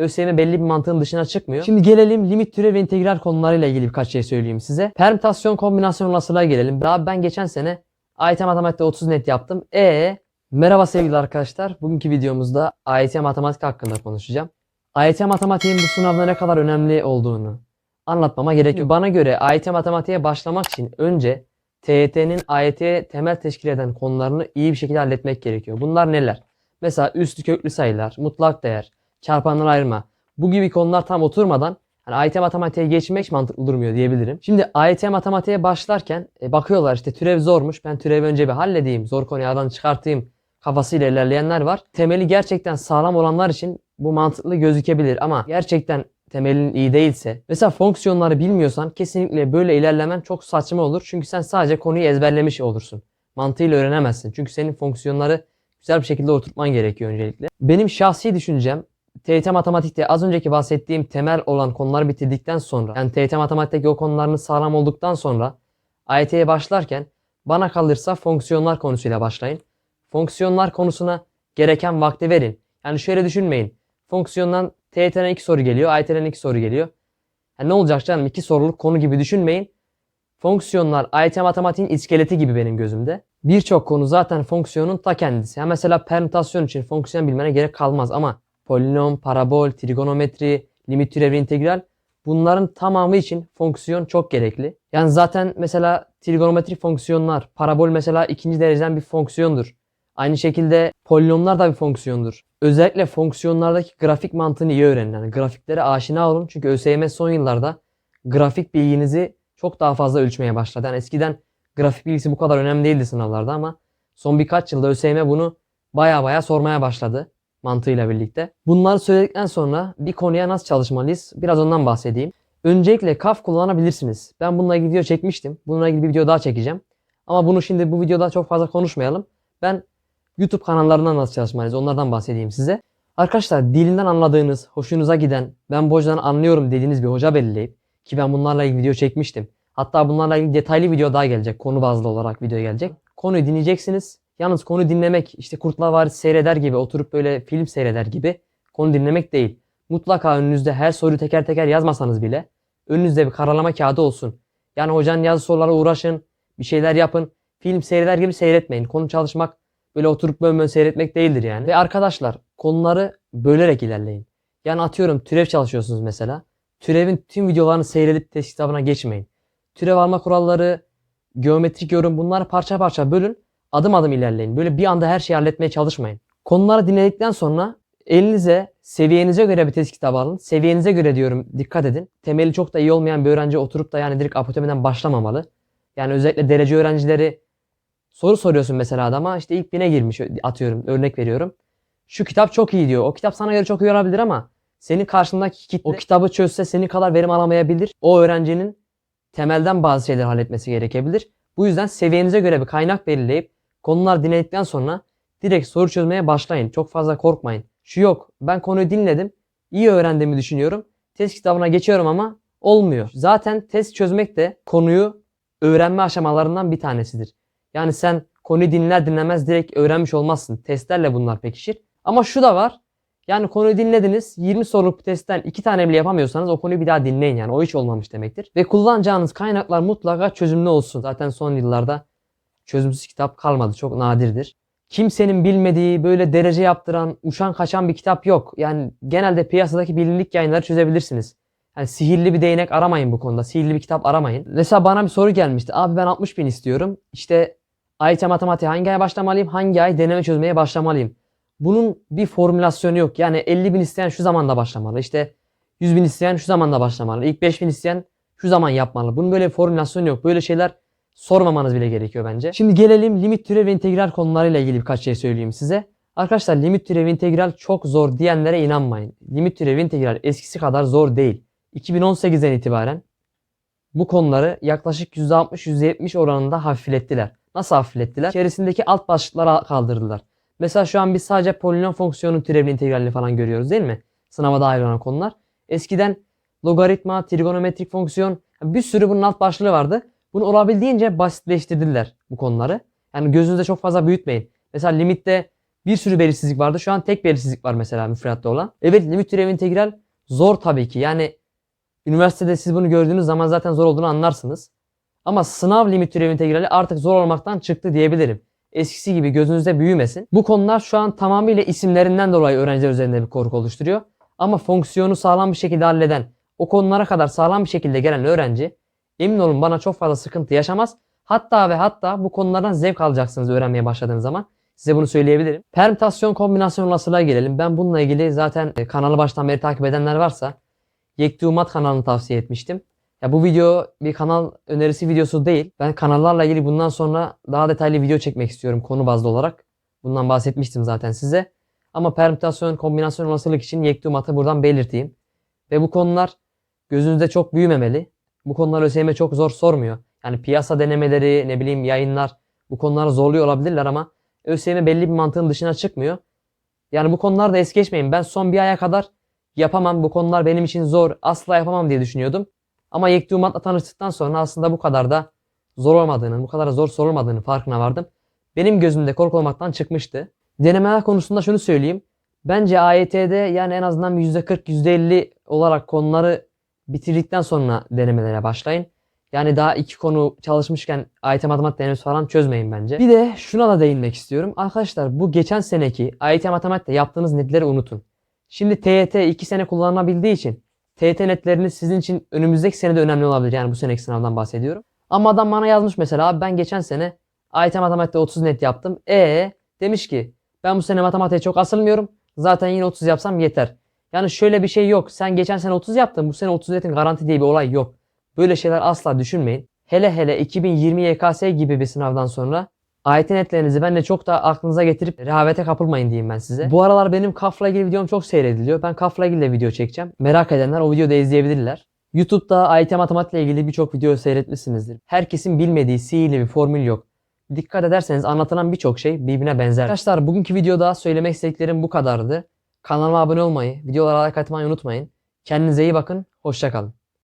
ÖSYM belli bir mantığın dışına çıkmıyor. Şimdi gelelim limit türev ve integral konularıyla ilgili birkaç şey söyleyeyim size. Permütasyon kombinasyon olasılığa gelelim. Abi ben geçen sene AYT matematikte 30 net yaptım. E merhaba sevgili arkadaşlar. Bugünkü videomuzda AYT matematik hakkında konuşacağım. AYT matematiğin bu sınavda ne kadar önemli olduğunu anlatmama gerek yok. Bana göre AYT matematiğe başlamak için önce TYT'nin AYT'ye temel teşkil eden konularını iyi bir şekilde halletmek gerekiyor. Bunlar neler? Mesela üstü köklü sayılar, mutlak değer, çarpanlar ayırma. Bu gibi konular tam oturmadan hani AYT matematiğe geçmek mantıklı durmuyor diyebilirim. Şimdi AYT matematiğe başlarken e, bakıyorlar işte türev zormuş. Ben türevi önce bir halledeyim. Zor konuyu aradan çıkartayım kafasıyla ilerleyenler var. Temeli gerçekten sağlam olanlar için bu mantıklı gözükebilir ama gerçekten temelin iyi değilse mesela fonksiyonları bilmiyorsan kesinlikle böyle ilerlemen çok saçma olur. Çünkü sen sadece konuyu ezberlemiş olursun. Mantığıyla öğrenemezsin. Çünkü senin fonksiyonları güzel bir şekilde oturtman gerekiyor öncelikle. Benim şahsi düşüncem TYT matematikte az önceki bahsettiğim temel olan konuları bitirdikten sonra yani TYT matematikteki o konularının sağlam olduktan sonra AYT'ye başlarken bana kalırsa fonksiyonlar konusuyla başlayın. Fonksiyonlar konusuna gereken vakti verin. Yani şöyle düşünmeyin. Fonksiyondan TYT'den iki soru geliyor, AYT'den iki soru geliyor. Yani ne olacak canım iki soruluk konu gibi düşünmeyin. Fonksiyonlar AYT matematiğin iskeleti gibi benim gözümde. Birçok konu zaten fonksiyonun ta kendisi. Yani mesela permütasyon için fonksiyon bilmene gerek kalmaz ama polinom, parabol, trigonometri, limit türevi integral bunların tamamı için fonksiyon çok gerekli. Yani zaten mesela trigonometrik fonksiyonlar, parabol mesela ikinci dereceden bir fonksiyondur. Aynı şekilde polinomlar da bir fonksiyondur. Özellikle fonksiyonlardaki grafik mantığını iyi öğrenin. Yani grafiklere aşina olun. Çünkü ÖSYM son yıllarda grafik bilginizi çok daha fazla ölçmeye başladı. Yani eskiden grafik bilgisi bu kadar önemli değildi sınavlarda ama son birkaç yılda ÖSYM bunu baya baya sormaya başladı mantığıyla birlikte. Bunları söyledikten sonra bir konuya nasıl çalışmalıyız? Biraz ondan bahsedeyim. Öncelikle kaf kullanabilirsiniz. Ben bununla ilgili video çekmiştim. Bununla ilgili bir video daha çekeceğim. Ama bunu şimdi bu videoda çok fazla konuşmayalım. Ben YouTube kanallarından nasıl çalışmalıyız onlardan bahsedeyim size. Arkadaşlar dilinden anladığınız, hoşunuza giden, ben bu hocadan anlıyorum dediğiniz bir hoca belirleyip ki ben bunlarla ilgili video çekmiştim. Hatta bunlarla ilgili detaylı video daha gelecek. Konu bazlı olarak video gelecek. Konuyu dinleyeceksiniz. Yalnız konu dinlemek işte Kurtlar Vadisi seyreder gibi oturup böyle film seyreder gibi konu dinlemek değil. Mutlaka önünüzde her soruyu teker teker yazmasanız bile önünüzde bir karalama kağıdı olsun. Yani hocanın yazı sorulara uğraşın, bir şeyler yapın. Film seyreder gibi seyretmeyin. Konu çalışmak böyle oturup bölüm seyretmek değildir yani. Ve arkadaşlar konuları bölerek ilerleyin. Yani atıyorum türev çalışıyorsunuz mesela. Türevin tüm videolarını seyredip test kitabına geçmeyin. Türev alma kuralları, geometrik yorum bunları parça parça bölün. Adım adım ilerleyin. Böyle bir anda her şeyi halletmeye çalışmayın. Konuları dinledikten sonra elinize, seviyenize göre bir test kitabı alın. Seviyenize göre diyorum dikkat edin. Temeli çok da iyi olmayan bir öğrenci oturup da yani direkt apotemiden başlamamalı. Yani özellikle derece öğrencileri soru soruyorsun mesela adama işte ilk bine girmiş atıyorum örnek veriyorum. Şu kitap çok iyi diyor. O kitap sana göre çok iyi olabilir ama senin karşındaki kitle o kitabı çözse senin kadar verim alamayabilir. O öğrencinin temelden bazı şeyler halletmesi gerekebilir. Bu yüzden seviyenize göre bir kaynak belirleyip konular dinledikten sonra direkt soru çözmeye başlayın. Çok fazla korkmayın. Şu yok ben konuyu dinledim. iyi öğrendiğimi düşünüyorum. Test kitabına geçiyorum ama olmuyor. Zaten test çözmek de konuyu öğrenme aşamalarından bir tanesidir. Yani sen konuyu dinler dinlemez direkt öğrenmiş olmazsın. Testlerle bunlar pekişir. Ama şu da var. Yani konuyu dinlediniz. 20 soruluk bir testten 2 tane bile yapamıyorsanız o konuyu bir daha dinleyin yani. O hiç olmamış demektir. Ve kullanacağınız kaynaklar mutlaka çözümlü olsun. Zaten son yıllarda çözümsüz kitap kalmadı. Çok nadirdir. Kimsenin bilmediği böyle derece yaptıran, uçan kaçan bir kitap yok. Yani genelde piyasadaki bilindik yayınları çözebilirsiniz. Yani sihirli bir değnek aramayın bu konuda. Sihirli bir kitap aramayın. Mesela bana bir soru gelmişti. Abi ben 60 bin istiyorum. İşte AYT matematiğe hangi ay başlamalıyım? Hangi ay deneme çözmeye başlamalıyım? Bunun bir formülasyonu yok. Yani 50 bin isteyen şu zamanda başlamalı. İşte 100 bin isteyen şu zamanda başlamalı. İlk 5 bin isteyen şu zaman yapmalı. Bunun böyle bir formülasyonu yok. Böyle şeyler sormamanız bile gerekiyor bence. Şimdi gelelim limit türev integral konularıyla ilgili birkaç şey söyleyeyim size. Arkadaşlar limit türev integral çok zor diyenlere inanmayın. Limit türev integral eskisi kadar zor değil. 2018'den itibaren bu konuları yaklaşık %60-%70 oranında hafiflettiler. Nasıl hafiflettiler? İçerisindeki alt başlıkları kaldırdılar. Mesela şu an biz sadece polinom fonksiyonun türevli integralini falan görüyoruz değil mi? Sınava dahil olan konular. Eskiden logaritma, trigonometrik fonksiyon bir sürü bunun alt başlığı vardı. Bunu olabildiğince basitleştirdiler bu konuları. Yani gözünüzde çok fazla büyütmeyin. Mesela limitte bir sürü belirsizlik vardı. Şu an tek belirsizlik var mesela müfredatta olan. Evet limit türev integral zor tabii ki. Yani üniversitede siz bunu gördüğünüz zaman zaten zor olduğunu anlarsınız. Ama sınav limit türev integrali artık zor olmaktan çıktı diyebilirim. Eskisi gibi gözünüzde büyümesin. Bu konular şu an tamamıyla isimlerinden dolayı öğrenciler üzerinde bir korku oluşturuyor. Ama fonksiyonu sağlam bir şekilde halleden, o konulara kadar sağlam bir şekilde gelen öğrenci emin olun bana çok fazla sıkıntı yaşamaz. Hatta ve hatta bu konulardan zevk alacaksınız öğrenmeye başladığınız zaman. Size bunu söyleyebilirim. Permütasyon kombinasyon olasılığa gelelim. Ben bununla ilgili zaten e, kanalı baştan beri takip edenler varsa Yektumat kanalını tavsiye etmiştim. Ya bu video bir kanal önerisi videosu değil. Ben kanallarla ilgili bundan sonra daha detaylı video çekmek istiyorum konu bazlı olarak. Bundan bahsetmiştim zaten size. Ama permütasyon, kombinasyon olasılık için Yektumat'ı buradan belirteyim. Ve bu konular gözünüzde çok büyümemeli. Bu konular ÖSYM çok zor sormuyor. Yani piyasa denemeleri, ne bileyim yayınlar bu konuları zorluyor olabilirler ama ÖSYM belli bir mantığın dışına çıkmıyor. Yani bu konularda es geçmeyin. Ben son bir aya kadar yapamam, bu konular benim için zor, asla yapamam diye düşünüyordum. Ama Yektumat'la tanıştıktan sonra aslında bu kadar da zor olmadığını, bu kadar zor sorulmadığını farkına vardım. Benim gözümde korku olmaktan çıkmıştı. Denemeler konusunda şunu söyleyeyim. Bence AYT'de yani en azından %40, %50 olarak konuları bitirdikten sonra denemelere başlayın. Yani daha iki konu çalışmışken AYT matematik denemesi falan çözmeyin bence. Bir de şuna da değinmek istiyorum. Arkadaşlar bu geçen seneki AYT matematikte yaptığınız netleri unutun. Şimdi TYT 2 sene kullanılabildiği için TYT netleriniz sizin için önümüzdeki sene de önemli olabilir. Yani bu seneki sınavdan bahsediyorum. Ama adam bana yazmış mesela abi ben geçen sene AYT matematikte 30 net yaptım. E demiş ki ben bu sene matematiğe çok asılmıyorum. Zaten yine 30 yapsam yeter. Yani şöyle bir şey yok. Sen geçen sene 30 yaptın. Bu sene 30 netin garanti diye bir olay yok. Böyle şeyler asla düşünmeyin. Hele hele 2020 YKS gibi bir sınavdan sonra AYT netlerinizi ben de çok da aklınıza getirip rehavete kapılmayın diyeyim ben size. Bu aralar benim KAF'la ilgili videom çok seyrediliyor. Ben KAF'la ilgili de video çekeceğim. Merak edenler o videoda izleyebilirler. YouTube'da AYT matematikle ilgili birçok video seyretmişsinizdir. Herkesin bilmediği sihirli bir formül yok. Dikkat ederseniz anlatılan birçok şey birbirine benzer. Arkadaşlar bugünkü videoda söylemek istediklerim bu kadardı. Kanalıma abone olmayı, videolara like atmayı unutmayın. Kendinize iyi bakın, hoşçakalın.